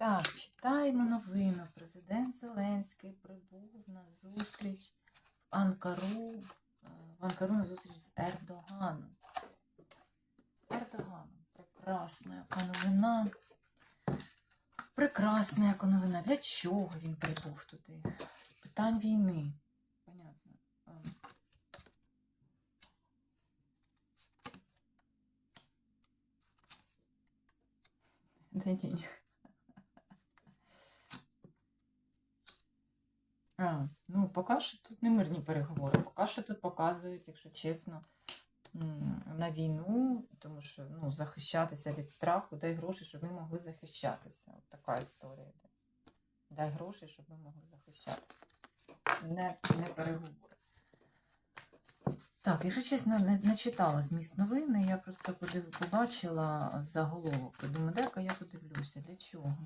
Так, читаємо новину. Президент Зеленський прибув на зустріч в Анкару, е, в Анкару на зустріч з Ердоганом. З Ердоганом. Прекрасна яка новина. Прекрасна яка новина. Для чого він прибув туди? З питань війни. Понятно. Ем. Дай денег. А, ну, поки що тут не мирні переговори. Поки що тут показують, якщо чесно, на війну, тому що ну, захищатися від страху, дай гроші, щоб ми могли захищатися. От така історія йде. Дай гроші, щоб ми могли захищатися. Не, не переговори. Так, якщо чесно, не, не читала зміст новини, я просто побачила заголовок. Думаю, дай-ка я подивлюся, для чого.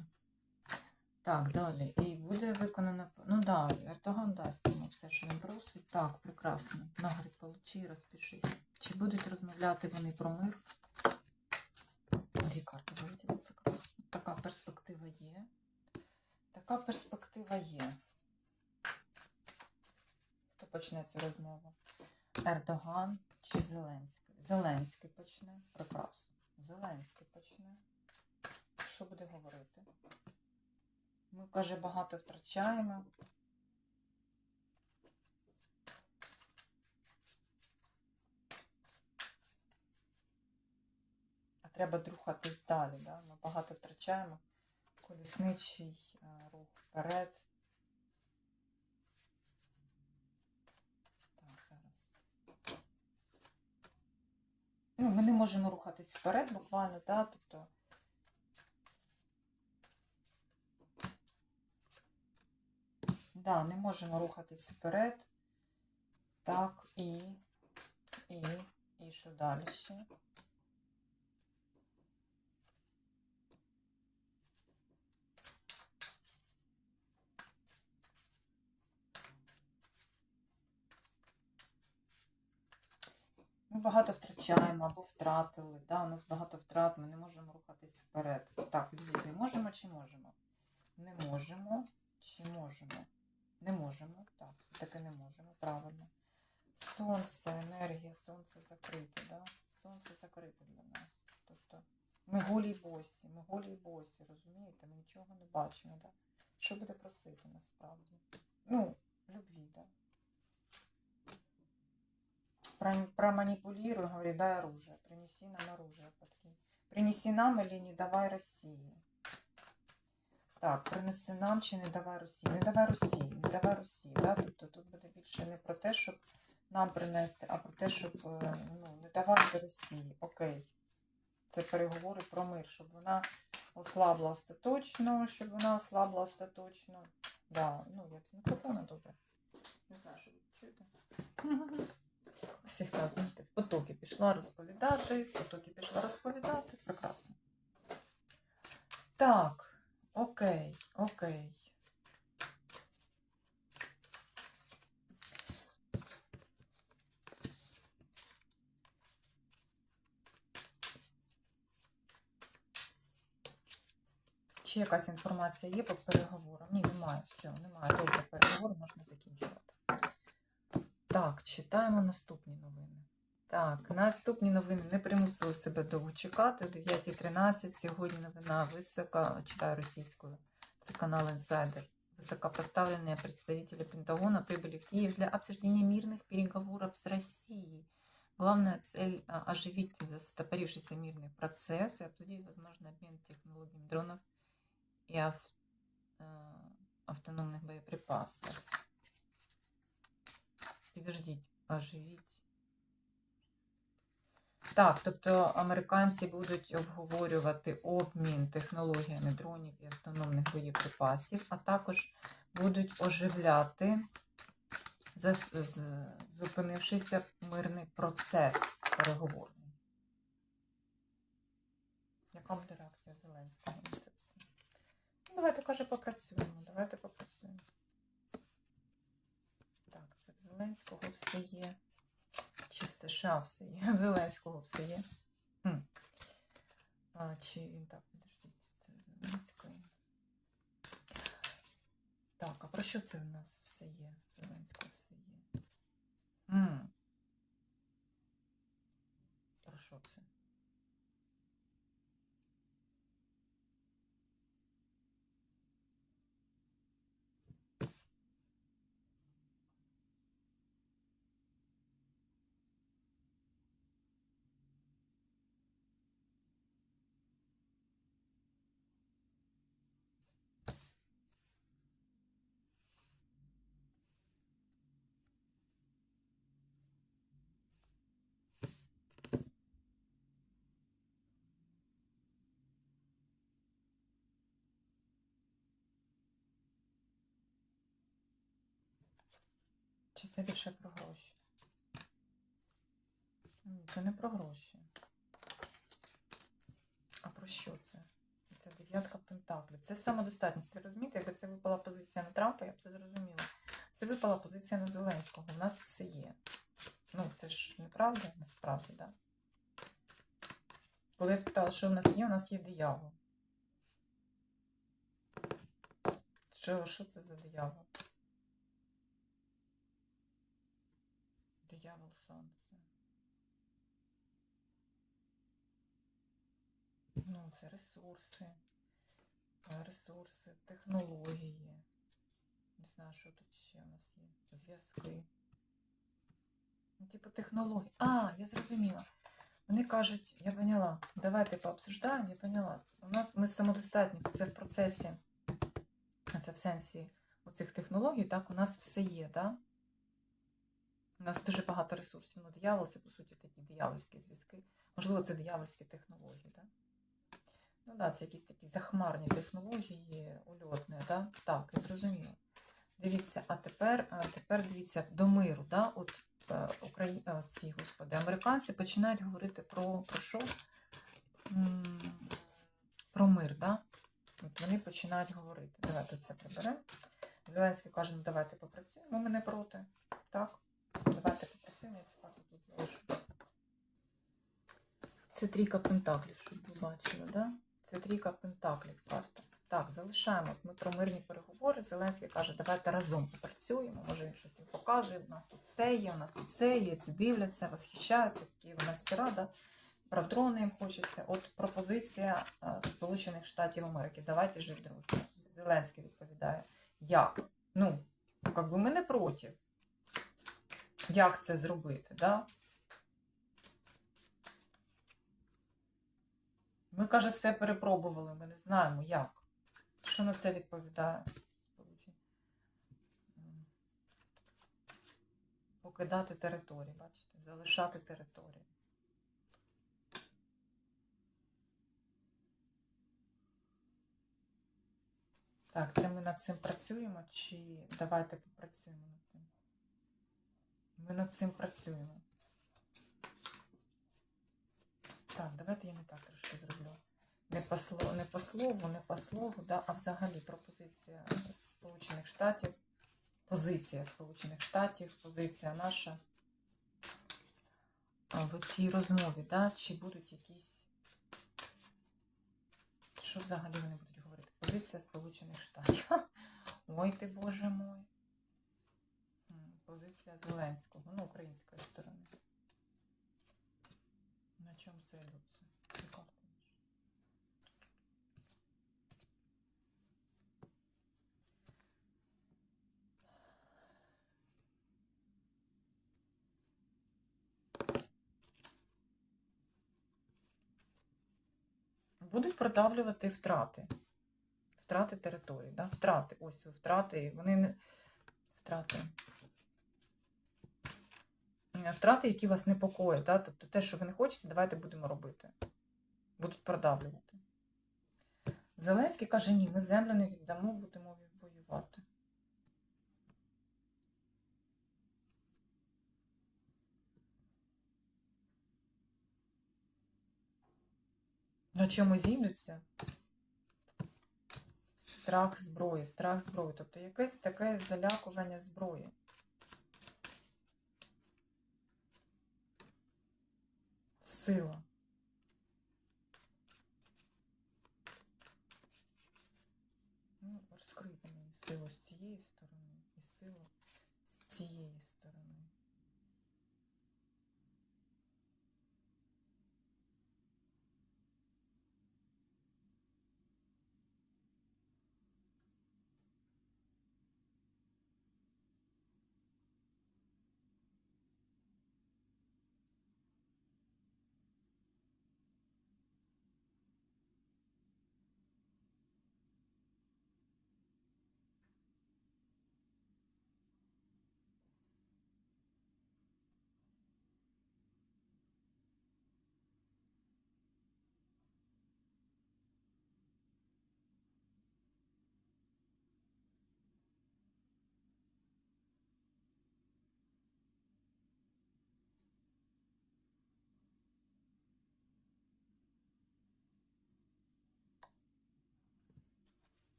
Так, далі. І буде виконано. Ну да, Ертоган дасть йому все, що він просить. Так, прекрасно. На, получи і розпишись. Чи будуть розмовляти вони про мир? Дві карти вилетіли прекрасно. Така перспектива є. Така перспектива є. Хто почне цю розмову? Ердоган чи Зеленський? Зеленський почне. Прекрасно. Зеленський почне. Що буде говорити? Ми, каже, багато втрачаємо. А треба рухатись далі. Да? Ми багато втрачаємо. Колісничий е, рух вперед. Так, зараз. Ну, ми не можемо рухатись вперед буквально, да? тобто. Да, не можемо рухатись вперед. Так, і, і, і що далі ще? Ми багато втрачаємо або втратили. Да, у нас багато втрат, ми не можемо рухатись вперед. Так, люди, можемо чи можемо? Не можемо чи можемо? Не можемо. Так, все-таки не можемо, правильно. Сонце, енергія, сонце закрите, да? Сонце закрите для нас. Тобто ми голі босі, ми голі босі, розумієте? Ми нічого не бачимо, да? Що буде просити насправді? Ну, любві, да? Про- Проманипулируй, говорит, дай оружие, принеси нам оружие, подкинь. Принеси нам или не давай Росії. Так, принеси нам чи не давай Росії. Не давай Росії, не давай Росії. Да? Тобто тут буде більше не про те, щоб нам принести, а про те, щоб е, ну, не давати Росії. Окей. Це переговори про мир, щоб вона ослабла остаточно, щоб вона ослабла остаточно. Да, ну, як з мікрофона добре. Не знаю, що чуєте. Всіх нас, потоки пішла розповідати, потоки пішла розповідати. Прекрасно. Так, окей, окей. Чи якась інформація є по переговорам? Ні, немає. Все, немає. Добре, переговори можна закінчувати. Так, читаємо наступні новини. Так, наступні новини не примусили себе довго чекати. О 9.13 сьогодні новина висока, читаю російською, це канал Insider. Высокопоставленные представители Пентагона прибыли в Киев для обсуждения мирных переговоров с Россией. Главная цель а, – оживить застопорившийся мирный процесс и обсудить возможный обмен технологиями дронов и ав- э, автономных боеприпасов. Підождіть, оживіть. Так, тобто американці будуть обговорювати обмін технологіями дронів і автономних боєприпасів, а також будуть оживляти зас- з- зупинившийся мирний процес переговорний. Яка буде реакція Зеленського на це все? Ну, давайте, каже, попрацюємо. Давайте попрацюємо. Так, це в Зеленського все є чи США все є, в Зеленського все є. Хм. А, Чи так, подождіть, це Зеленської. Так, а про що це у нас все є? В Зеленського все є. М. Про що це? Чи це більше про гроші? Це не про гроші. А про що це? Це дев'ятка пентаклів. Це самодостатність. Розумієте, якби це випала позиція на Трампа, я б це зрозуміла. Це випала позиція на Зеленського. У нас все є. Ну, це ж неправда, насправді, так? Да? Коли я спитала, що в нас є, у нас є диявол. Що, що це за диявол? Диявол сонце. Ну, це ресурси. Е, Ресурси, технології. Не знаю, що тут ще у нас є. Зв'язки. Ну, типу технології. А, я зрозуміла. Вони кажуть, я поняла, давайте пообсуждаємо, я поняла. У нас ми самодостатні, це в процесі, це в сенсі оцих технологій, так, у нас все є, так? У нас дуже багато ресурсів. Ну, диявол це, по суті, такі диявольські зв'язки. Можливо, це диявольські технології, так? Ну так, да, це якісь такі захмарні технології, ульотні, да? так, я зрозуміла. Дивіться, а тепер, а тепер дивіться, до миру, да? от е, Украї... е, ці, господи, американці починають говорити про, про що? Про мир, да? От вони починають говорити. Давайте це приберемо. Зеленський каже, ну давайте попрацюємо, ми не проти. Так, давайте попрацюємо, я цю карту тут залишу. Це трійка пентаклів, щоб ви бачили, да? Це трійка пентаклів карта. Так, залишаємо. Ми про мирні переговори. Зеленський каже, давайте разом попрацюємо. Може він щось їм показує. У нас тут те є, у нас тут це є, ці дивляться, восхищаються, такі у нас це рада. Про їм хочеться. От пропозиція е, Сполучених Штатів Америки. Давайте жити дружно. Зеленський відповідає. Як? Ну, як би ми не проти. Як це зробити? Да? Ми, каже, все перепробували, ми не знаємо як. Що на це відповідає? Покидати територію, бачите, залишати територію. Так, це ми над цим працюємо, чи давайте попрацюємо над цим? Ми над цим працюємо. Так, давайте я не так трошки зроблю. Не по, слову, не по слову, не по слову, да, а взагалі пропозиція Сполучених Штатів, позиція Сполучених Штатів, позиція наша в цій розмові, да, чи будуть якісь. Що взагалі вони будуть говорити? Позиція Сполучених Штатів. Ой ти Боже мой. Позиція Зеленського, ну, української сторони. На чому зайдуться? Ці карти. Будуть продавлювати втрати. Втрати території, да? втрати. Ось втрати. Вони не втрати. Е, Втрати, які вас непокоять, да? тобто те, що ви не хочете, давайте будемо робити. Будуть продавлювати. Зеленський каже, ні, ми землю не віддамо, будемо воювати. На чому зійдуться? Страх зброї, страх зброї. Тобто якесь таке залякування зброї. Сила. Ну, розкрити мені силу з цієї сторони і силу з цієї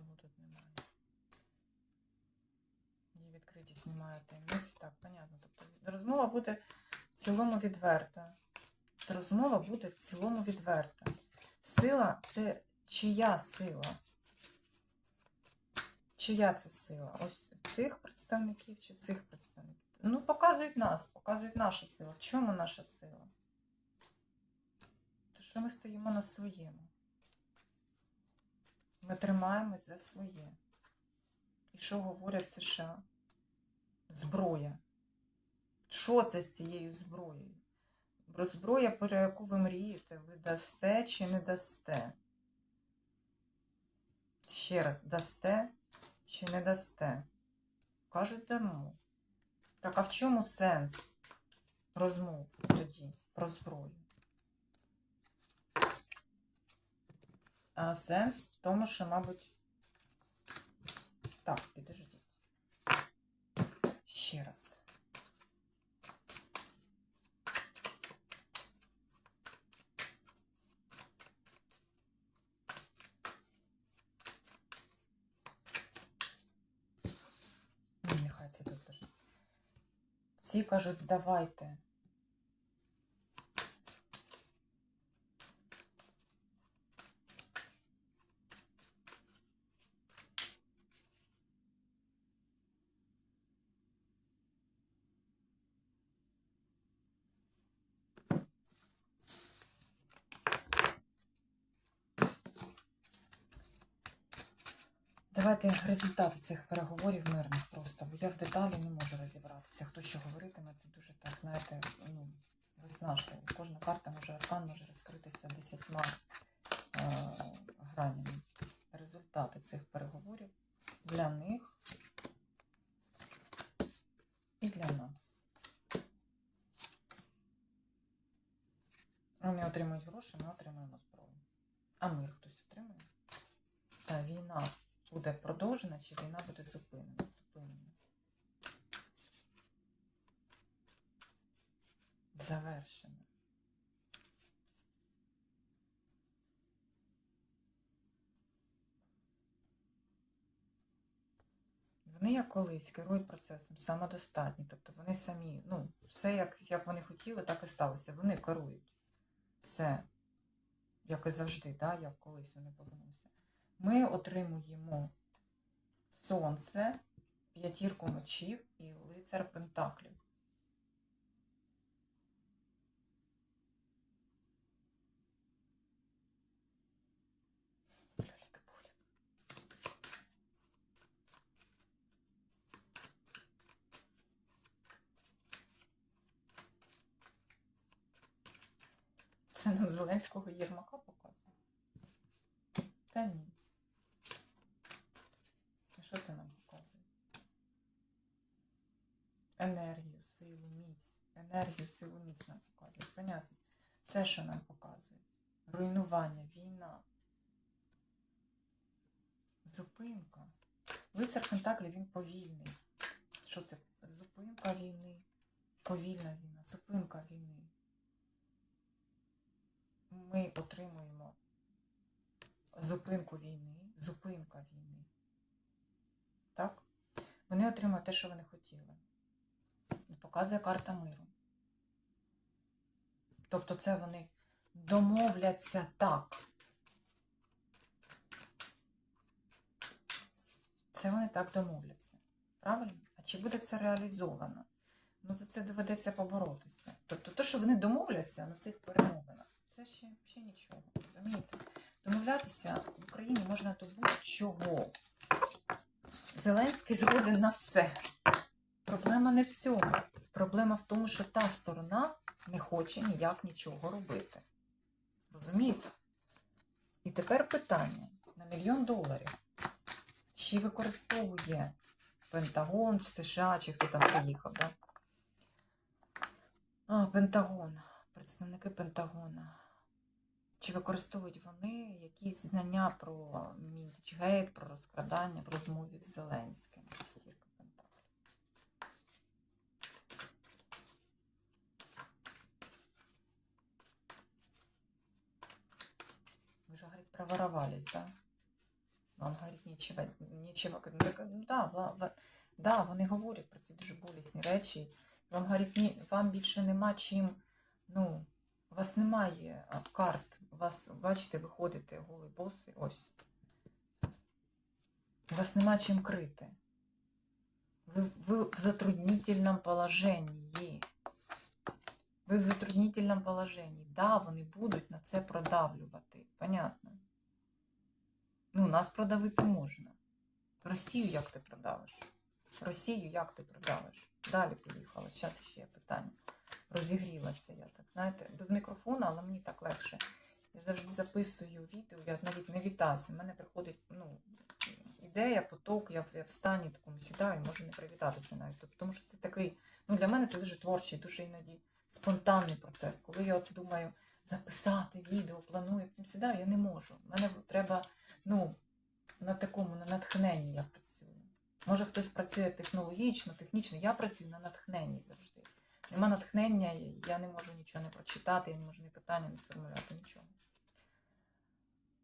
Є, тут немає. Є відкритість, знімає таємниці. Так, понятно. Тобто розмова буде в цілому відверта. Розмова буде в цілому відверта. Сила це чия сила? Чия це сила? Ось цих представників чи цих представників? Ну, показують нас, показують наша сила. В чому наша сила? То що ми стоїмо на своєму. Ми тримаємось за своє. І що говорять США? Зброя. Що це з цією зброєю? Бо зброя, про яку ви мрієте, ви дасте чи не дасте? Ще раз, дасте чи не дасте? Кажуть, дамо. Так а в чому сенс розмов тоді про зброю? А сенс в тому, що, мабуть. Так, підождіть. Ще раз. Ні, нехай це тут. Ці кажуть, здавайте. Давайте результати цих переговорів мирних просто, бо я в деталі не можу розібратися. Хто що говоритиме, це дуже так, знаєте, ну, виснажливо. Кожна карта може аркан може розкритися десятьма е, гранями. Результати цих переговорів для них і для нас. Вони отримують гроші, ми отримуємо зброю. А мир хтось отримує? Та війна буде продовжена чи війна буде зупинена? Зупинена. Завершена. Вони як колись керують процесом самодостатні, тобто вони самі, ну, все як, як вони хотіли, так і сталося. Вони керують. Все. Як і завжди, да? як колись вони повернуться ми отримуємо сонце, п'ятірку мечів і лицар пентаклів. Це нам Зеленського Єрмака показує? Та ні. Що це нам показує? Енергію, силу, міць. Енергію, силу, міць нам показує. Понятно? Це що нам показує? Руйнування, війна. Зупинка. Лицар Пентаклі, він повільний. Що це? Зупинка війни. Повільна війна, зупинка війни. Ми отримуємо зупинку війни, зупинка війни. Так? Вони отримують те, що вони хотіли. Показує карта миру. Тобто це вони домовляться так. Це вони так домовляться. Правильно? А чи буде це реалізовано? Ну, за це доведеться поборотися. Тобто, те, що вони домовляться на цих перемовинах, це ще, ще нічого. Розумієте? Домовлятися в Україні можна до будь-чого. Зеленський згоден на все. Проблема не в цьому. Проблема в тому, що та сторона не хоче ніяк нічого робити. Розумієте? І тепер питання на мільйон доларів. Чи використовує Пентагон, чи США, чи хто там приїхав, да? А, Пентагон, представники Пентагона. Чи використовують вони якісь знання про Міндічгейт, про розкрадання в розмові з Зеленським? Вы же, говорит, проворовались, да? Вам, говорить, нічого, нічого. Да, да, вони говорять про ці дуже болісні речі. Вам, говорить, ні, вам більше нема чим, ну, у вас немає карт. У вас, бачите, ви ходите голий боси, ось. У вас нема чим крити. Ви, ви в затруднительном положенні. Ви в затруднительном положенні. Да, вони будуть на це продавлювати. Понятно. Ну, нас продавити можна. Росію як ти продавиш? Росію як ти продавиш? Далі поїхала. Зараз ще є питання. Розігрілася я так, знаєте, без мікрофона, але мені так легше. Я завжди записую відео, я навіть не вітаюся. У мене приходить ну, ідея, поток, я, в- стані такому сідаю, можу не привітатися навіть. Тобто, тому що це такий, ну для мене це дуже творчий, дуже іноді спонтанний процес. Коли я от думаю записати відео, планую, потім сідаю, я не можу. Мене треба, ну, на такому, на натхненні я працюю. Може хтось працює технологічно, технічно, я працюю на натхненні завжди. Нема натхнення, я не можу нічого не прочитати, я не можу ні питання не сформулювати, нічого.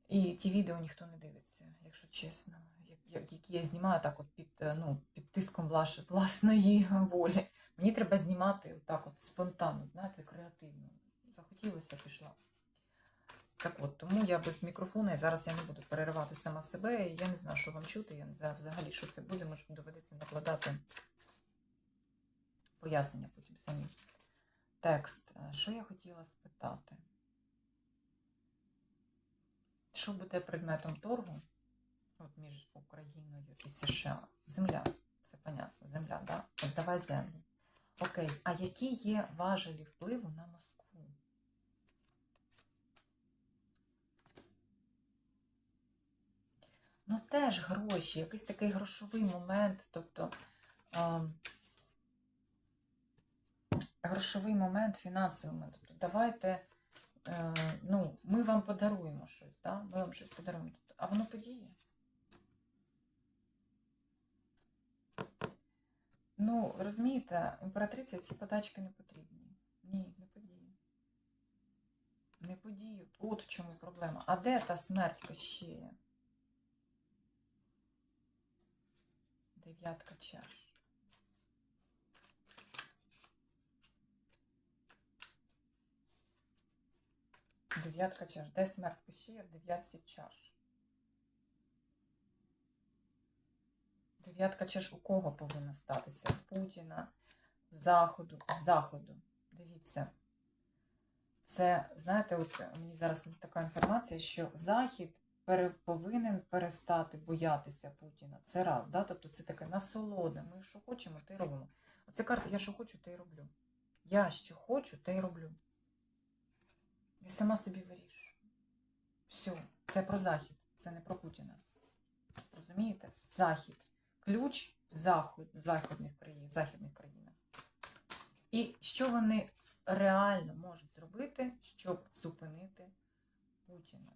І ті відео ніхто не дивиться, якщо чесно, як- як- які я знімаю так от під, е, ну, під тиском власної волі. Мені треба знімати так от спонтанно, знаєте, креативно. Захотілося, пішла. Так от, тому я без мікрофона і зараз я не буду переривати сама себе. і Я не знаю, що вам чути, я не знаю взагалі, що це буде, може доведеться накладати пояснення потім самі. Текст. Е, Що я хотіла спитати? Що буде предметом торгу от між Україною і США? Земля. Це понятно, земля, да? От давай землю. Окей, а які є важелі впливу на Москву? Ну, теж гроші, якийсь такий грошовий момент, тобто ем, грошовий момент, фінансовий момент. Тобто, давайте, е, ну, ми вам подаруємо щось, да? ми вам щось подаруємо. Тобто, а воно подіє. Ну, розумієте, імператриця ці подачки не потрібні. Ні, не подіє. Не подіє. От в чому проблема. А де та смерть Кощея? Дев'ятка чаш. Дев'ятка чаш. Де смерть Кощея в дев'ятці чаш? Дев'ятка чаш у кого повинна статися? В Путіна, Заходу, з Заходу. Дивіться. Це, знаєте, от мені зараз така інформація, що Захід пере, повинен перестати боятися Путіна. Це раз, да? тобто це таке насолода. Ми що хочемо, те й робимо. Оце карта, я що хочу, те й роблю. Я що хочу, те й роблю. Я сама собі вирішую. Все, це про Захід, це не про Путіна. Розумієте? Захід. Ключ в заход, в західних країн, в західних країнах. І що вони реально можуть зробити, щоб зупинити Путіна?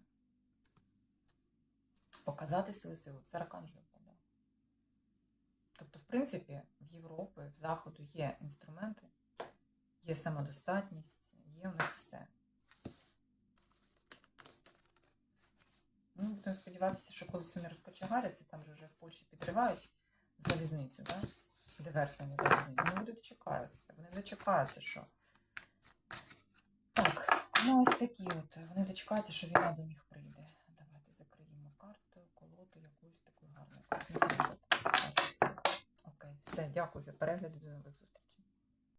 Показати свою силу. Це ракан вже. Тобто, в принципі, в Європі, в Заходу є інструменти, є самодостатність, є в них все. Ну, будемо сподіватися, що колись вони розкочегаряться, там же вже в Польщі підривають залізницю, да? диверсами залізниці. Вони дочекаються. Вони дочекаються, що. Так, Ну, ось такі от. Вони дочекаються, що війна до них прийде. Давайте закриємо карту, колоду, якусь таку гарну карту. Окей, все, дякую за перегляд і до нових зустрічей.